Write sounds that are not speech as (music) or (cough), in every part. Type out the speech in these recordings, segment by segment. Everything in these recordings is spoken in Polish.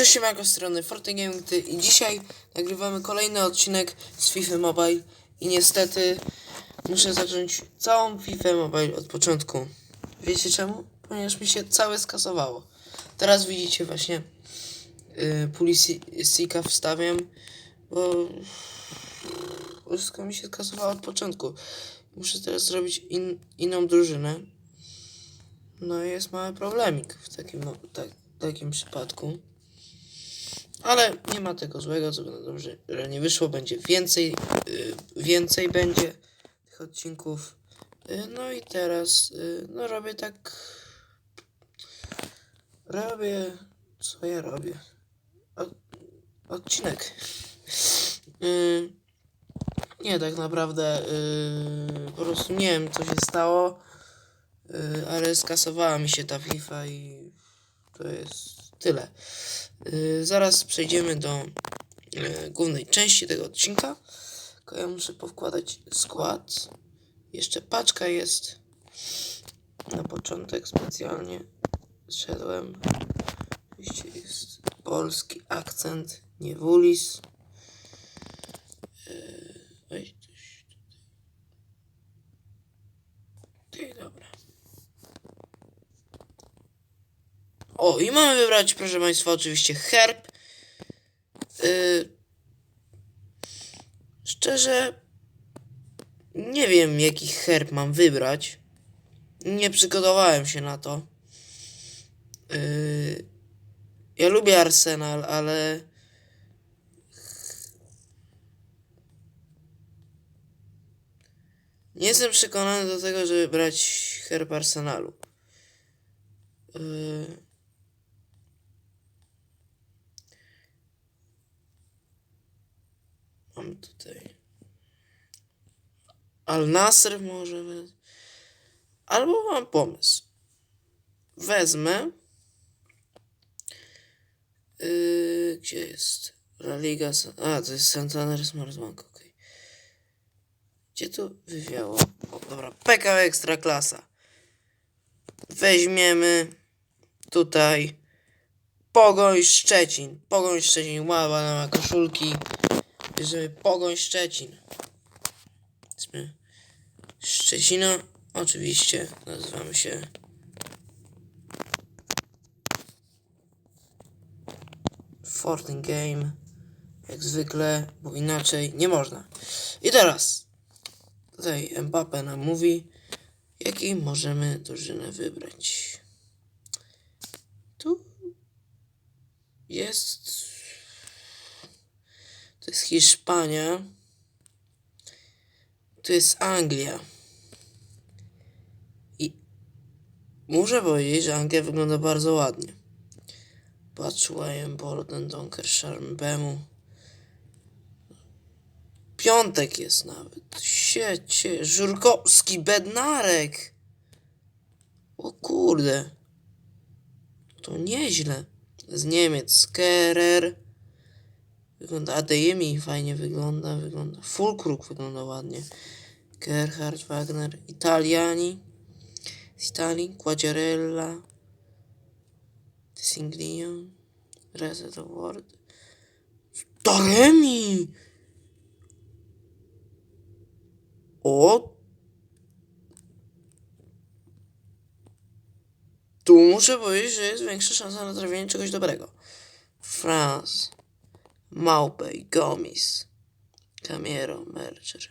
Cześć, z strony Fortegaming i dzisiaj nagrywamy kolejny odcinek z FIFA Mobile i niestety muszę zacząć całą FIFA Mobile od początku. Wiecie czemu? Ponieważ mi się całe skasowało. Teraz widzicie właśnie yy, Pulisika wstawiam, bo wszystko mi się skasowało od początku. Muszę teraz zrobić in, inną drużynę. No i jest mały problemik w takim, tak, takim przypadku. Ale nie ma tego złego, co dobrze, że nie wyszło. Będzie więcej, y, więcej będzie tych odcinków. Y, no i teraz, y, no robię tak. Robię. Co ja robię? Od, odcinek. Y, nie, tak naprawdę. y, po prostu nie wiem, co się stało. y, ale skasowała mi się ta FIFA i to jest tyle. Yy, zaraz przejdziemy do yy, głównej części tego odcinka. Ja muszę powkładać skład. Jeszcze paczka jest na początek specjalnie. Szedłem. Oczywiście jest polski akcent, nie wulis. Oj, coś tutaj. Okej, dobra. O, i mamy wybrać, proszę Państwa, oczywiście herb. Yy, szczerze, nie wiem, jaki herb mam wybrać. Nie przygotowałem się na to. Yy, ja lubię Arsenal, ale. Nie jestem przekonany do tego, żeby brać herb Arsenalu. Yy, Mam tutaj. Al Nasr może. Albo mam pomysł. Wezmę. Yy, gdzie jest? La Liga. A, to jest Santander Smart Bank, okej. Gdzie to wywiało? O, dobra, PK Ekstra Klasa. Weźmiemy tutaj Pogoń Szczecin. Pogoń Szczecin, ładna ma koszulki. Bierzemy Pogoń Szczecin. Szczecina. Oczywiście nazywamy się Fortin Game. Jak zwykle, bo inaczej nie można. I teraz tutaj Mbappe nam mówi, jaki możemy drużynę wybrać. Tu jest to jest Hiszpania. To jest Anglia. I muszę powiedzieć, że Anglia wygląda bardzo ładnie. Batshuayen, Borden, Donker, Bemu. Piątek jest nawet. Siecie. Żurkowski, Bednarek. O kurde. To nieźle. Z Niemiec, Skerer. Wygląda Adeyemi fajnie wygląda, wygląda. Fulkrug wygląda ładnie. Gerhard Wagner, Italiani. Z Italii, Quagliarella. Singlio. Reset Award. Taremi! O! Tu muszę powiedzieć, że jest większa szansa na trafienie czegoś dobrego. France. Maupay, Gomis, Camiero, Merger.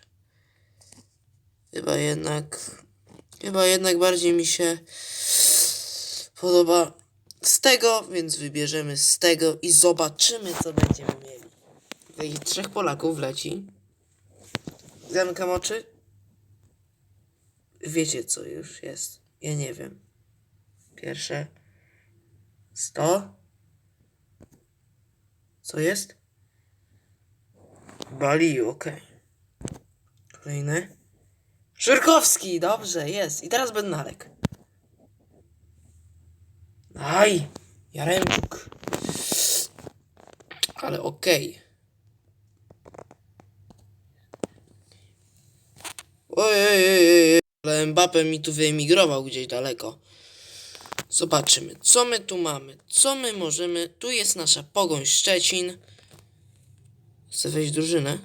Chyba jednak, chyba jednak bardziej mi się podoba z tego, więc wybierzemy z tego i zobaczymy, co będziemy mieli. Tutaj trzech Polaków leci. Zamykam oczy. Wiecie, co już jest. Ja nie wiem. Pierwsze. Sto. Co jest? Bali, okej. Kolejny. Żyrkowski, dobrze, jest. I teraz Bednarek. Aj, Jaremczuk. Ale okej. Ojej, ale Mbappe mi tu wyemigrował gdzieś daleko. Zobaczymy, co my tu mamy. Co my możemy... Tu jest nasza Pogoń Szczecin. Chcę wejść w drużynę.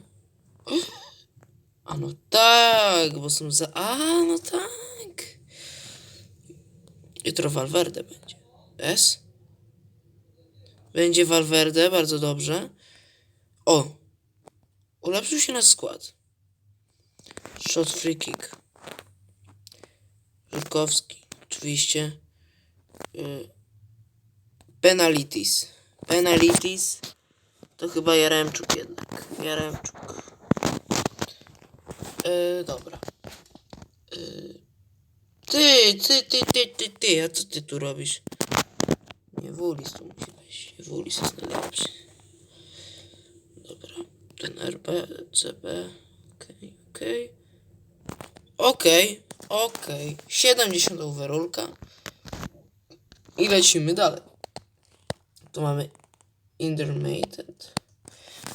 A no tak, bo są za... A, no tak. Jutro Valverde będzie. S? Będzie Valverde, bardzo dobrze. O! Ulepszył się nasz skład. Shot free kick. Żurkowski, oczywiście. Y, Penalities. Penalities. To chyba Jaremczuk jednak. Jaremczuk. Y, dobra. Y, ty, ty, ty, ty, ty, ty, a co ty tu robisz? Nie Wulis tu musi wejść. Wulis jest najlepszy. Dobra. Ten RB, CB. Okej, okej. Okej, okej. 70 overallka. I lecimy dalej. Tu mamy Intermated.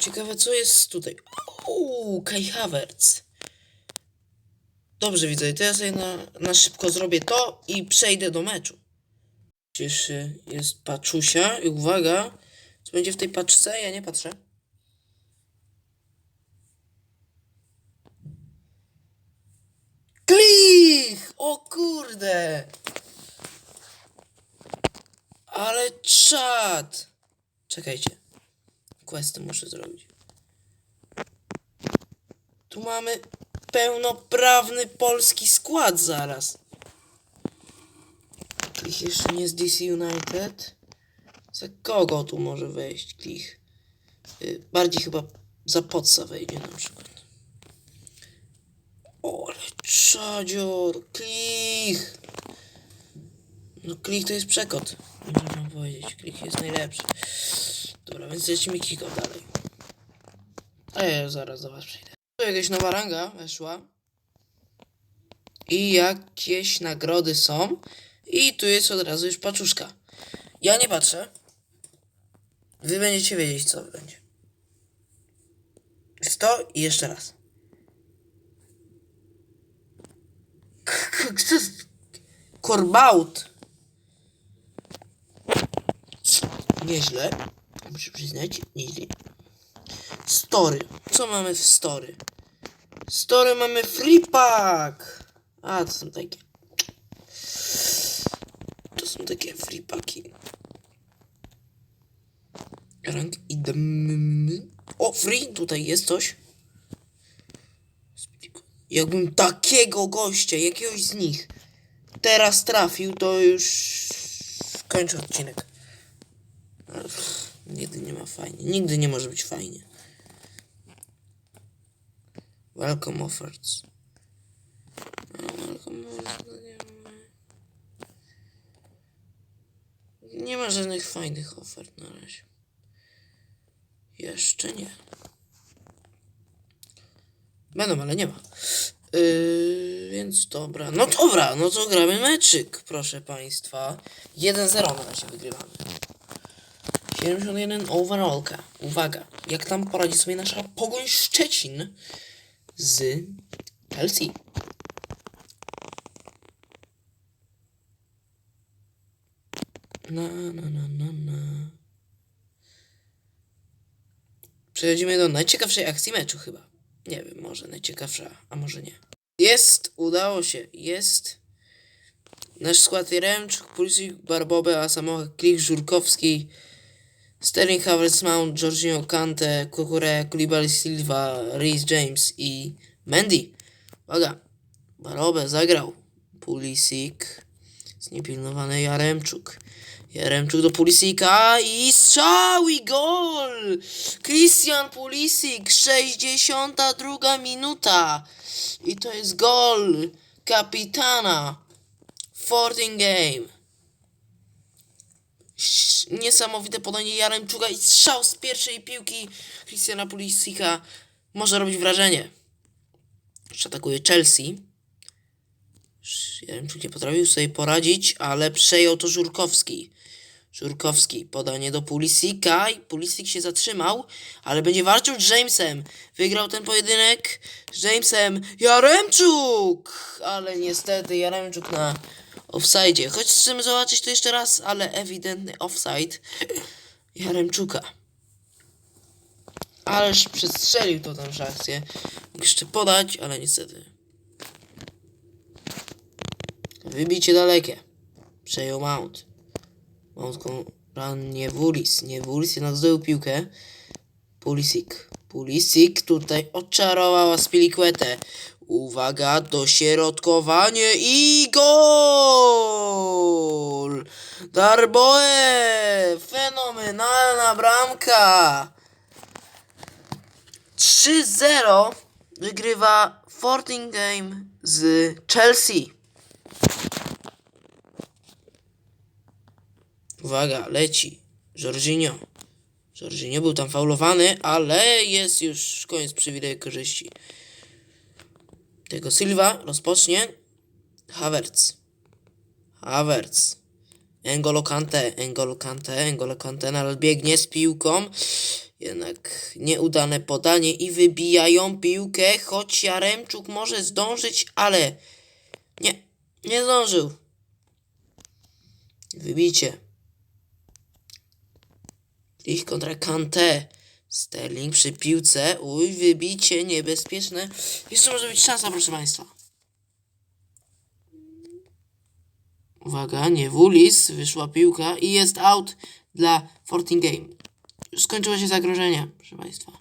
Ciekawe co jest tutaj. Uuu, Kai Havertz. Dobrze widzę, to ja sobie na, na szybko zrobię to i przejdę do meczu. Cieszy, jest paczusia i uwaga, co będzie w tej paczce? Ja nie patrzę. Klich! O kurde! Ale czad! Czekajcie. Questy muszę zrobić. Tu mamy pełnoprawny polski skład zaraz. Klich jeszcze nie z DC United. Za kogo tu może wejść Klich? Y, bardziej chyba za Potsa wejdzie na przykład. O, ale czadzior, Klich! No Klich to jest przekot. Można wam powiedzieć, Klich jest najlepszy. Dobra, więc lecimy kiko dalej. A ja zaraz do was przyjdę. Tu jakaś nowa ranga weszła. I jakieś nagrody są. I tu jest od razu już paczuszka. Ja nie patrzę. Wy będziecie wiedzieć, co będzie. Jest to i jeszcze raz. (laughs) Korbaut. Nieźle. Muszę przyznać, nieźle. Story. Co mamy w story? Story mamy free pack. A, to są takie. To są takie free packi. Rank idem. O, free, tutaj jest coś. Jakbym takiego gościa, jakiegoś z nich teraz trafił, to już kończę odcinek. Ale pff, Nigdy nie ma fajnie. Nigdy nie może być fajnie. Welcome offers. No. Nie ma żadnych fajnych ofert na razie. Jeszcze nie. Będą, ale nie ma. Yy, więc dobra. No dobra, no to gramy meczyk, proszę państwa. 1-0 na razie wygrywamy. 71 overallka. Uwaga, jak tam poradzi sobie nasza Pogoń Szczecin z Chelsea. Na, na, na, na, na. Przechodzimy do najciekawszej akcji meczu chyba. Nie wiem, może najciekawsza, a może nie. Jest, udało się, jest. Nasz skład Jeremczuk, Pulisic, Barbobe, Asamoah, Klich, Żurkowski, Sterling, Havertz, Mount, Jorginho, Kante, Kukure, Koulibaly, Silva, Reece James i Mendy. Uwaga, Barbobe zagrał. Pulisic, jest niepilnowany Jaremczuk. Jaremczuk do Pulisika i strzał i gol! Christian Pulisic, 62 minuta. I to jest gol kapitana. 14 game. Niesamowite podanie Jaremczuka i strzał z pierwszej piłki Christiana Pulisika może robić wrażenie. Jeszcze atakuje Chelsea. Jaremczuk nie potrafił sobie poradzić, ale przejął to Żurkowski. Żurkowski, podanie do Pulisika i Pulisik się zatrzymał, ale będzie walczył z Jamesem. Wygrał ten pojedynek z Jamesem Jaremczuk! Ale niestety Jaremczuk na offside. Choć chcemy zobaczyć to jeszcze raz, ale ewidentny offside Jaremczuka. Ależ przestrzelił to tam akcję. Mógł jeszcze podać, ale niestety. Wybicie dalekie. Przejął Mount. Mount ran nie Wulis. Nie Wulis jednak zdobył piłkę. Pulisic. Pulisic tutaj odczarowała Spiliquetę. Uwaga, dośrodkowanie i gol! Darboe! Fenomenalna bramka! 3-0 wygrywa Game z Chelsea. Uwaga, leci. Jorginho. Jorginho był tam faulowany, ale jest już koniec przywileju korzyści. Tego Silva rozpocznie. Havertz. Havertz. Engolo Kante, Engolo Kante, Engolo Kante nadal biegnie z piłką. Jednak nieudane podanie i wybijają piłkę, choć Jaremczuk może zdążyć, ale nie, nie zdążył. Wybicie. Ich kontra Kante. Sterling przy piłce. Uj, wybicie niebezpieczne. Jeszcze może być szansa, proszę Państwa. Uwaga, nie Wulis. Wyszła piłka i jest out dla Game. Już skończyło się zagrożenie, proszę Państwa.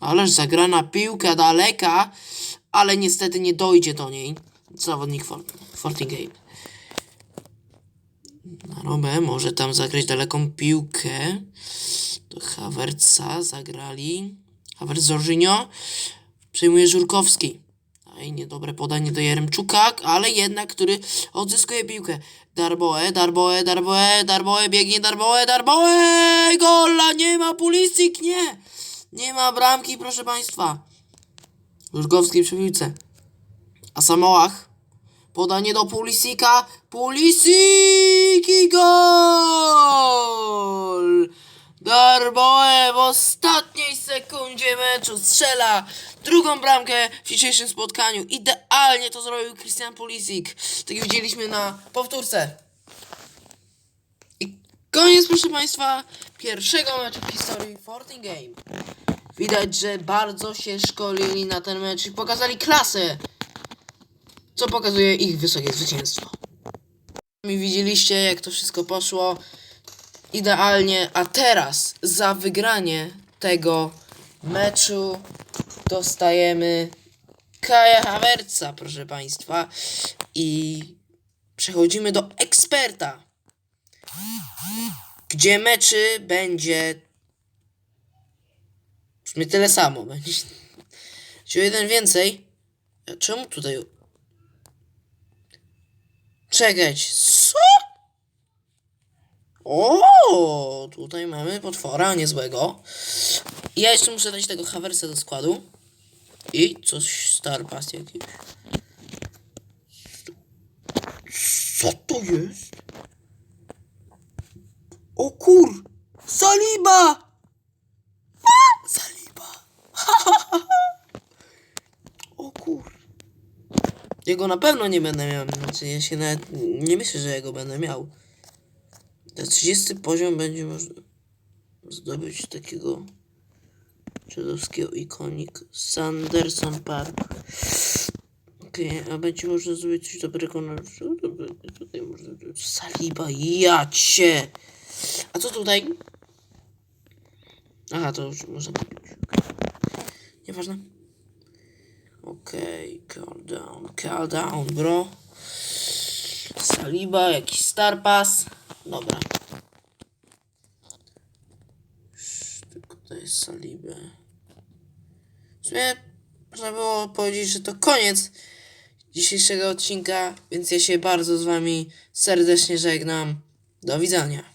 Ależ zagrana piłka daleka, ale niestety nie dojdzie do niej zawodnik Game. Na Robę może tam zagrać daleką piłkę. Do Havertza zagrali. Havertz Zorzinio. Przejmuje Żurkowski. Aj, niedobre podanie do Jeremczuka, ale jednak, który odzyskuje piłkę. Darboe, Darboe, Darboe, Darboe, biegnie Darboe, Darboe! Gola! Nie ma Pulisic, nie! Nie ma bramki, proszę Państwa. Żurkowski przy piłce. A Samołach Podanie do Pulisika. Pulisik i gol! Darboe w ostatniej sekundzie meczu strzela drugą bramkę w dzisiejszym spotkaniu. Idealnie to zrobił Christian Pulisic. Tak jak widzieliśmy na powtórce. I koniec, proszę Państwa, pierwszego meczu w historii Fortin Game. Widać, że bardzo się szkolili na ten mecz i pokazali klasę co pokazuje ich wysokie zwycięstwo. I widzieliście, jak to wszystko poszło idealnie, a teraz za wygranie tego meczu dostajemy Kaja Havertza, proszę Państwa. I przechodzimy do eksperta, gdzie meczy będzie w sumie tyle samo. Będzie jeden więcej. Czemu tutaj Czekać, co? O, tutaj mamy potwora niezłego. Ja jeszcze muszę dać tego Haversa do składu. I coś Star Pass jakiś. Co to jest? O kur! Saliba! Saliba! (laughs) o kur! Jego na pewno nie będę miał. Znaczy ja się nawet nie myślę, że jego będę miał. Na 30 poziom będzie można zdobyć takiego czedowskiego ikonik Sanderson Park. Okej, okay, a będzie można zrobić coś dobrego na tutaj można Saliba, ja cię! A co tutaj? Aha, to już można kupić. Nieważne. Okej, okay, calm down, calm down, bro. Saliba, jakiś Star Pass. Dobra. Tylko to jest Salibę. W sumie można było powiedzieć, że to koniec dzisiejszego odcinka, więc ja się bardzo z wami serdecznie żegnam. Do widzenia.